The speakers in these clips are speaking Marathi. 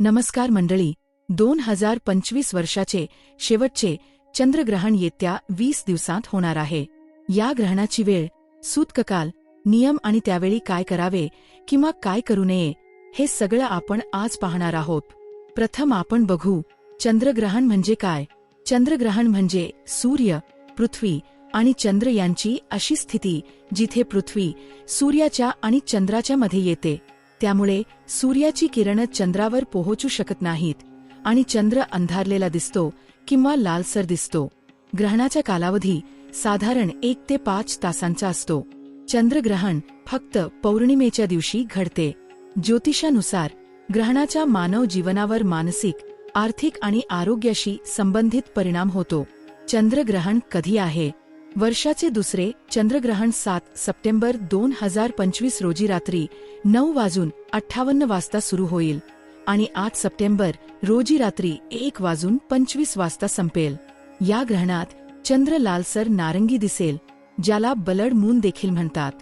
नमस्कार मंडळी. दोन हजार पंचवीस वर्षाचे शेवटचे चंद्रग्रहण येत्या वीस दिवसांत होणार आहे. या ग्रहणाची वेळ सूतककाल नियम आणि त्यावेळी काय करावे किंवा काय करू नये हे सगळं आपण आज पाहणार आहोत. प्रथम आपण बघू चंद्रग्रहण म्हणजे काय? चंद्रग्रहण म्हणजे सूर्य पृथ्वी आणि चंद्र यांची अशी स्थिती जिथे पृथ्वी सूर्याच्या आणि चंद्राच्या मध्ये येते. त्यामुळे सूर्याची किरणं चंद्रावर पोहोचू शकत नाहीत आणि चंद्र अंधारलेला दिसतो किंवा लालसर दिसतो. ग्रहणाचा कालावधी साधारण एक ते पाच तासांचा असतो. चंद्रग्रहण फक्त पौर्णिमेच्या दिवशी घडते. ज्योतिषानुसार ग्रहणाचा मानव जीवनावर मानसिक आर्थिक आणि आरोग्याशी संबंधित परिणाम होतो. चंद्रग्रहण कधी आहे? वर्षाचे दुसरे चंद्रग्रहण सात सप्टेंबर दोन हजार पंचवीस रोजी रात्री नऊ वाजून अठ्ठावन्न वाजता सुरू होईल आणि आठ सप्टेंबर रोजी रात्री एक वाजून पंचवीस वाजता संपेल. या ग्रहणात चंद्र लालसर नारंगी दिसेल ज्याला बलड मून देखील म्हणतात.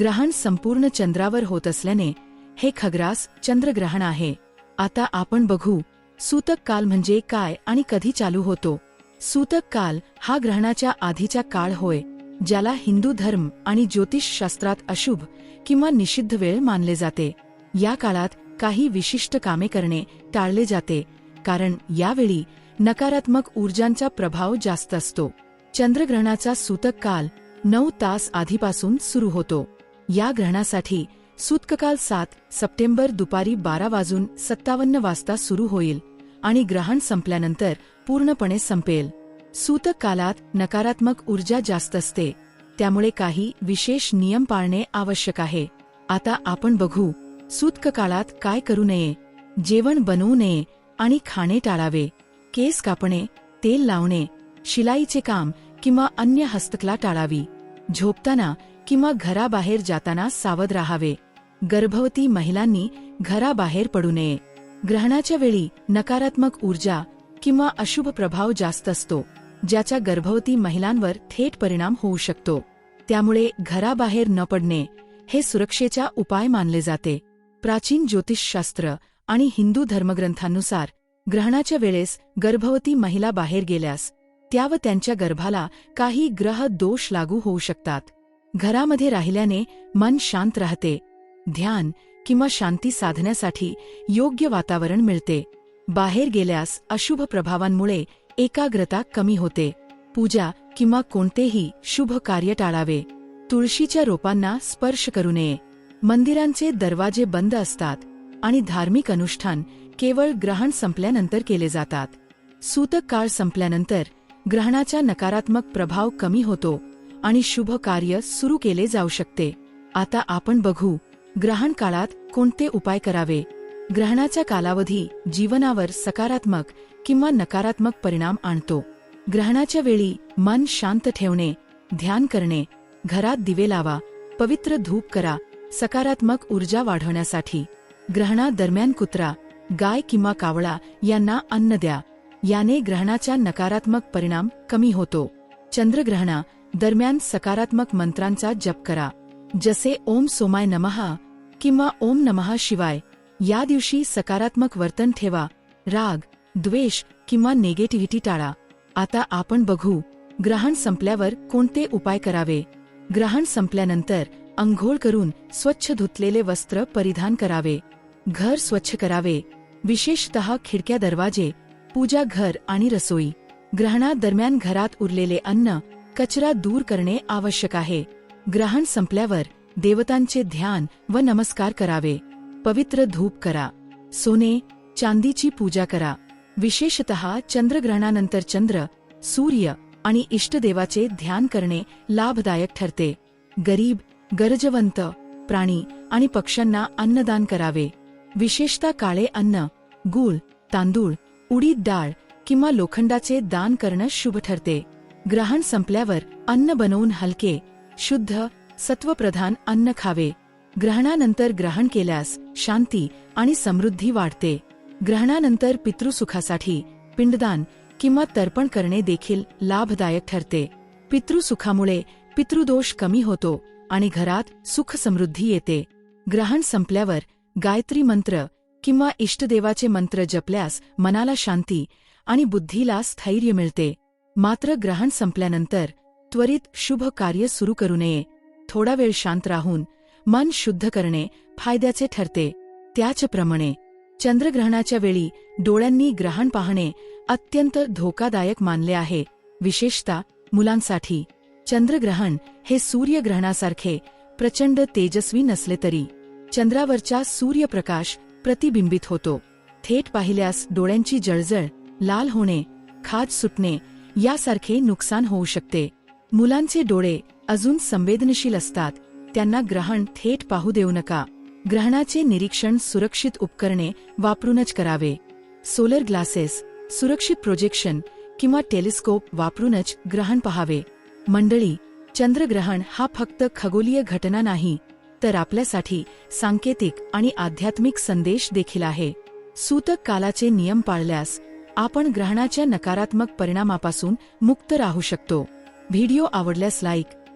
ग्रहण संपूर्ण चंद्रावर होत असल्याने हे खग्रास चंद्रग्रहण आहे. आता आपण बघू सूतक काल म्हणजे काय आणि कधी चालू होतो. सूतक काल हा ग्रहणाच्या आधीचा काळ होय ज्याला हिंदू धर्म आणि ज्योतिषशास्त्रात अशुभ किंवा निषिद्ध वेळ मानले जाते. या काळात काही विशिष्ट कामे करणे टाळले जाते कारण यावेळी नकारात्मक ऊर्जांचा प्रभाव जास्त असतो. चंद्रग्रहणाचा सूतक काल नऊ तास आधीपासून सुरू होतो. या ग्रहणासाठी सूतककाल सात सप्टेंबर दुपारी बारा वाजून सत्तावन्न वाजता सुरू होईल आणि ग्रहण संपल्यानंतर पूर्णपणे संपेल. सूतक कालात नकारात्मक ऊर्जा जास्त असते. त्यामुळे काही विशेष नियम पाळणे आवश्यक आहे. आता आपण बघू सूतक काळात काय करू नये. जेवण बनवू नये आणि खाणे टाळावे. केस कापणे तेल लावणे शिलाईचे काम किंवा अन्य हस्तकला टाळावी. झोपताना किंवा घराबाहेर जाताना सावध राहावे. गर्भवती महिलांनी घराबाहेर पडू नये. ग्रहणाच्या वेळी नकारात्मक ऊर्जा किंवा अशुभ प्रभाव जास्त असतो ज्याचा गर्भवती महिलांवर थेट परिणाम होऊ शकतो. त्यामुळे घराबाहेर न पडणे हे सुरक्षेचा उपाय मानले जाते. प्राचीन ज्योतिषशास्त्र आणि हिंदू धर्मग्रंथांनुसार ग्रहणाच्या वेळेस गर्भवती महिला बाहेर गेल्यास त्या व त्यांच्या गर्भाला काही ग्रह दोष लागू होऊ शकतात. घरामध्ये राहिल्याने मन शांत राहते ध्यान किंवा शांती साधण्यासाठी योग्य वातावरण मिळते. बाहेर गेल्यास अशुभ प्रभावांमुळे एकाग्रता कमी होते. पूजा किंवा कोणतेही शुभ कार्य टाळावे. तुळशीच्या रोपांना स्पर्श करू नये. मंदिरांचे दरवाजे बंद असतात आणि धार्मिक अनुष्ठान केवळ ग्रहण संपल्यानंतर केले जातात. सूतक काळ संपल्यानंतर ग्रहणाचा नकारात्मक प्रभाव कमी होतो आणि शुभ कार्य सुरू केले जाऊ शकते. आता आपण बघू ग्रहण काळात कोणते उपाय करावे? ग्रहणाचा कालावधी जीवनावर सकारात्मक किंवा नकारात्मक परिणाम आणतो. ग्रहणाच्या वेळी मन शांत ठेवणे ध्यान करणे घरात दिवे लावा पवित्र धूप करा सकारात्मक ऊर्जा वाढवण्यासाठी. ग्रहणादरम्यान कुत्रा गाय किंवा कावळा यांना अन्न द्या. याने ग्रहणाचा नकारात्मक परिणाम कमी होतो. चंद्रग्रहणा दरम्यान सकारात्मक मंत्रांचा जप करा. जसे ओम सोमाय नमहा किंवा ओम नमः शिवाय या दिवशी सकारात्मक वर्तन ठेवा. राग द्वेष किंवा नेगेटिव्हिटी टाळा. आता आपण बघू ग्रहण संपल्यावर कोणते उपाय करावे? ग्रहण संपल्यानंतर अंघोळ करून स्वच्छ धुतलेले वस्त्र परिधान करावे. घर स्वच्छ करावे. विशेषतः खिडक्या दरवाजे पूजा घर आणि रसोई. ग्रहणादरम्यान घरात उरलेले अन्न कचरा दूर करणे आवश्यक आहे. ग्रहण संपल्यावर देवतांचे ध्यान व नमस्कार करावे. पवित्र धूप करा. सोने चांदीची पूजा करा. विशेषतः चंद्रग्रहणानंतर चंद्र सूर्य आणि इष्टदेवाचे ध्यान करणे लाभदायक ठरते. गरीब गरजवंत प्राणी आणि पक्ष्यांना अन्नदान करावे. विशेषतः काळे अन्न गूळ तांदूळ उडीद डाळ किंवा लोखंडाचे दान करणं शुभ ठरते. ग्रहण संपल्यावर अन्न बनवून हलके शुद्ध सत्वप्रधान अन्न खावे. ग्रहणानंतर ग्रहण केल्यास शांती आणि समृद्धी वाढते. ग्रहणानंतर पितृसुखासाठी पिंडदान किंवा तर्पण करणे देखील लाभदायक ठरते. पितृसुखामुळे पितृदोष कमी होतो आणि घरात सुख समृद्धी येते. ग्रहण संपल्यावर गायत्री मंत्र किंवा इष्टदेवाचे मंत्र जपल्यास मनाला शांती आणि बुद्धीला स्थैर्य मिळते. मात्र ग्रहण संपल्यानंतर त्वरित शुभ कार्य सुरू करू नये. थोडा वेळ शांत राहून मन शुद्ध करणे फायद्याचे ठरते. त्याचप्रमाणे चंद्रग्रहणाच्या वेळी डोळ्यांनी ग्रहण पाहणे अत्यंत धोकादायक मानले आहे. विशेषतः मुलांसाठी चंद्रग्रहण हे सूर्यग्रहणासारखे प्रचंड तेजस्वी नसले तरी चंद्रावरचा सूर्यप्रकाश प्रतिबिंबित होतो. थेट पाहिल्यास डोळ्यांची जळजळ लाल होणे खाज सुटणे यासारखे नुकसान होऊ शकते. मुलांचे डोळे अजून संवेदनशील असतात. त्यांना ग्रहण थेट पाहू देऊ नका. ग्रहणाचे निरीक्षण सुरक्षित उपकरणे वापरूनच करावे. सोलर ग्लासेस सुरक्षित प्रोजेक्शन किंवा टेलिस्कोप वापरूनच ग्रहण पहावे. मंडळी चंद्रग्रहण हा फक्त खगोलीय घटना नाही तर आपल्यासाठी सांकेतिक आणि आध्यात्मिक संदेश देखील आहे. सूतक कालाचे नियम पाळल्यास आपण ग्रहणाच्या नकारात्मक परिणामापासून मुक्त राहू शकतो. व्हिडिओ आवडल्यास लाईक